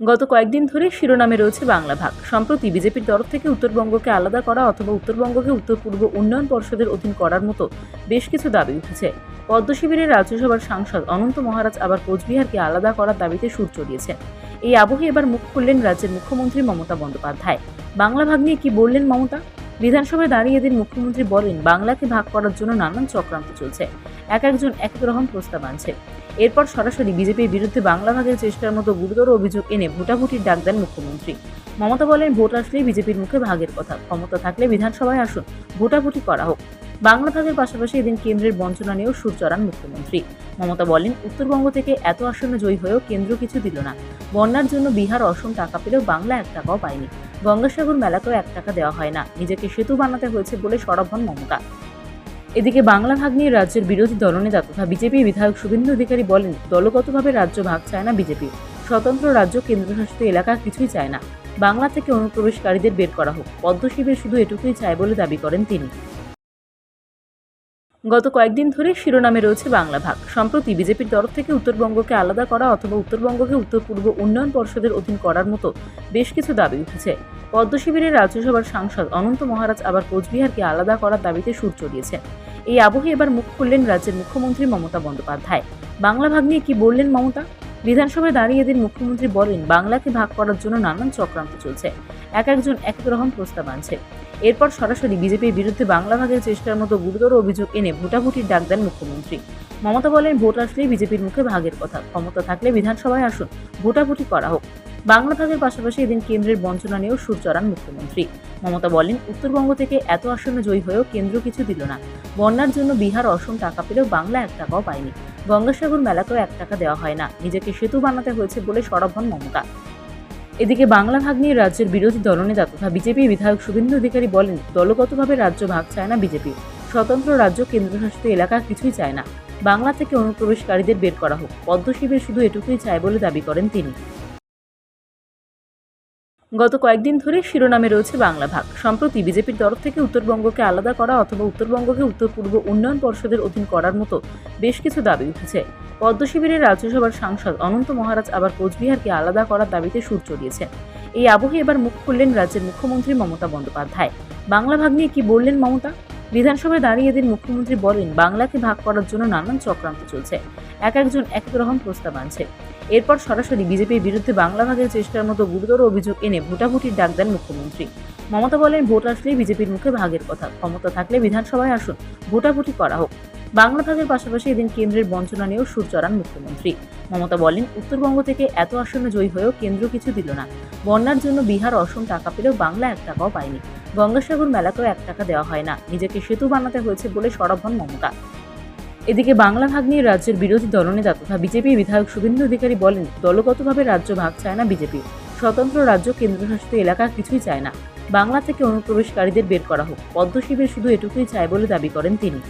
গত কয়েকদিন ধরে শিরোনামে রয়েছে বাংলা ভাগ। সম্প্রতি বিজেপির তরফ থেকে উত্তরবঙ্গকে আলাদা করা অথবা উত্তরবঙ্গকে উত্তর পূর্ব উন্নয়ন পর্ষদের অধীন করার মতো বেশ কিছু দাবি উঠেছে। পদ্ম শিবিরের রাজ্যসভার সাংসদ অনন্ত মহারাজ আবার কোচবিহারকে আলাদা করার দাবিতে সুর চড়িয়েছেন এই আবহে এবার মুখ খুললেন রাজ্যের মুখ্যমন্ত্রী মমতা বন্দ্যোপাধ্যায়। বাংলা ভাগ নিয়ে কি বললেন মমতা? বিধানসভায় দাঁড়িয়ে এদিন মুখ্যমন্ত্রী বলেন, বাংলাকে ভাগ করার জন্য নানান চক্রান্ত চলছে। এক একজন এক রকম প্রস্তাব আনছে। এরপর সরাসরি বিজেপির বিরুদ্ধে বাংলা ভাগের চেষ্টার মতো গুরুতর অভিযোগ এনে ভোটাভুটির ডাক দেন মুখ্যমন্ত্রী। মমতা বলেন, ভোট আসলেই বিজেপির মুখে ভাগের কথা। ক্ষমতা থাকলে বিধানসভায় আসুন, ভোটাভুটি করা হোক। বাংলা ভাগের পাশাপাশি এদিন কেন্দ্রের বঞ্চনা নিয়েও সুর চড়ান মুখ্যমন্ত্রী। মমতা বলেন, উত্তরবঙ্গ থেকে এত আসনে জয়ী হয়েও কেন্দ্র কিছু দিল না। বন্যার জন্য বিহার অসম টাকা পেলেও বাংলা এক টাকাও পায়নি। গঙ্গাসাগর মেলাতেও এক টাকা দেওয়া হয় না। নিজেকে সেতু বানাতে হয়েছে বলে সরব হন মমতা। এদিকে বাংলা ভাগ নিয়ে রাজ্যের বিরোধী দলনেতা তথা বিজেপি বিধায়ক শুভেন্দু অধিকারী বলেন, দলগতভাবে রাজ্য ভাগ চায় না বিজেপি। স্বতন্ত্র রাজ্য কেন্দ্রশাসিত এলাকা কিছুই চায় না। বাংলা থেকে অনুপ্রবেশকারীদের বের করা হোক। পদ্ম শিবির শুধু এটুকুই চায় বলে দাবি করেন তিনি। গত কয়েকদিন ধরে শিরোনামে রয়েছে বাংলা ভাগ। সম্প্রতি বিজেপির তরফ থেকে উত্তরবঙ্গকে আলাদা করা অথবা উত্তরবঙ্গকে উত্তর পূর্ব উন্নয়ন পর্ষদের অধীন করার মতো বেশ কিছু দাবি উঠেছে। পদ্ম শিবিরের রাজ্যসভার সাংসদ অনন্ত মহারাজ আবার কোচবিহারকে আলাদা করার দাবিতে সুর চড়িয়েছেন। এই আবহে এবার মুখ খুললেন রাজ্যের মুখ্যমন্ত্রী মমতা বন্দ্যোপাধ্যায়। বাংলা ভাগ নিয়ে কি বললেন মমতা? বিধানসভায় দাঁড়িয়ে এদিন মুখ্যমন্ত্রী বলেন, বাংলাকে ভাগ করার জন্য নানান চক্রান্ত চলছে। এক একজন এক এক রকম প্রস্তাব আনছে। এরপর সরাসরি বিজেপির বিরুদ্ধে বাংলা ভাগের চেষ্টার মতো গুরুতর অভিযোগ এনে ভোটাভুটির ডাক দেন মুখ্যমন্ত্রী। মমতা বলেন, ভোট আসলেই বিজেপির মুখে ভাগের কথা। ক্ষমতা থাকলে বিধানসভায় আসুন, ভোটাভুটি করা হোক। বাংলা ভাগের পাশাপাশি এদিন কেন্দ্রের বঞ্চনা নিয়েও সুর চড়ান মুখ্যমন্ত্রী। মমতা বলেন, উত্তরবঙ্গ থেকে এত আসনে জয়ী হয়েও কেন্দ্র কিছু দিল না। বন্যার জন্য বিহার অসম টাকা পেলেও বাংলা এক টাকাও পায়নি। গঙ্গাসাগর মেলাতেও এক টাকা দেওয়া হয় না। নিজেকে সেতু বানাতে হয়েছে বলে সরব হন মমতা। এদিকে বাংলা ভাগ নিয়ে রাজ্যের বিরোধী দলনেতা তথা বিজেপি বিধায়ক শুভেন্দু অধিকারী বলেন, দলগতভাবে রাজ্য ভাগ চায় না বিজেপি। স্বতন্ত্র রাজ্য কেন্দ্রশাসিত এলাকা কিছুই চায় না। বাংলা থেকে অনুপ্রবেশকারীদের বের করা হোক। পদ্ম শুধু এটুকুই চায় বলে দাবি করেন তিনি। গত কয়েকদিন ধরে শিরোনামে রয়েছে বাংলা ভাগ। সম্প্রতি বিজেপির তরফ থেকে উত্তরবঙ্গকে আলাদা করা অথবা উত্তরবঙ্গকে উত্তর পূর্ব উন্নয়ন পর্ষদের অধীন করার মতো বেশ কিছু দাবি উঠেছে। পদ্ম শিবিরের রাজ্যসভার সাংসদ অনন্ত মহারাজ আবার কোচবিহারকে আলাদা করার দাবিতে সুর চড়িয়েছেন। এই আবহে এবার মুখ খুললেন রাজ্যের মুখ্যমন্ত্রী মমতা বন্দ্যোপাধ্যায়। বাংলা ভাগ নিয়ে কি বললেন মমতা? বিধানসভায় দাঁড়িয়ে এদিন মুখ্যমন্ত্রী বলেন, বাংলাকে ভাগ করার জন্য নানান চক্রান্ত চলছে। এক একজন এক রকম প্রস্তাব আনছে। এরপর সরাসরি বিজেপির বিরুদ্ধে বাংলা ভাগের চেষ্টার মতো গুরুতর অভিযোগ এনে ভোটাভুটির ডাক দেন মুখ্যমন্ত্রী। মমতা বলেন, ভোট আসলেই বিজেপির মুখে ভাগের কথা। ক্ষমতা থাকলে বিধানসভায় আসুন, ভোটাভুটি করা হোক। বাংলা ভাগের পাশাপাশি এদিন কেন্দ্রের বঞ্চনা নিয়েও সুর চড়ান মুখ্যমন্ত্রী। মমতা বলেন, উত্তরবঙ্গ থেকে এত আসনে জয়ী হয়েও কেন্দ্র কিছু দিল না। বন্যার জন্য বিহার অসম টাকা পেলেও বাংলা এক টাকাও পায়নি। গঙ্গাসাগর মেলাতেও এক টাকা দেওয়া হয় না। নিজেকে সেতু বানাতে হয়েছে বলে সরব হন মমতা। এদিকে বাংলা ভাগ নিয়ে রাজ্যের বিরোধী দলনেতা তথা বিজেপি বিধায়ক শুভেন্দু অধিকারী বলেন, দলগতভাবে রাজ্য ভাগ চায় না বিজেপি। স্বতন্ত্র রাজ্য কেন্দ্রশাসিত এলাকা কিছুই চায় না। বাংলা থেকে অনুপ্রবেশকারীদের বের করা হোক। পদ্মশিবের শুধু এটুকুই চায় বলে দাবি করেন তিনি।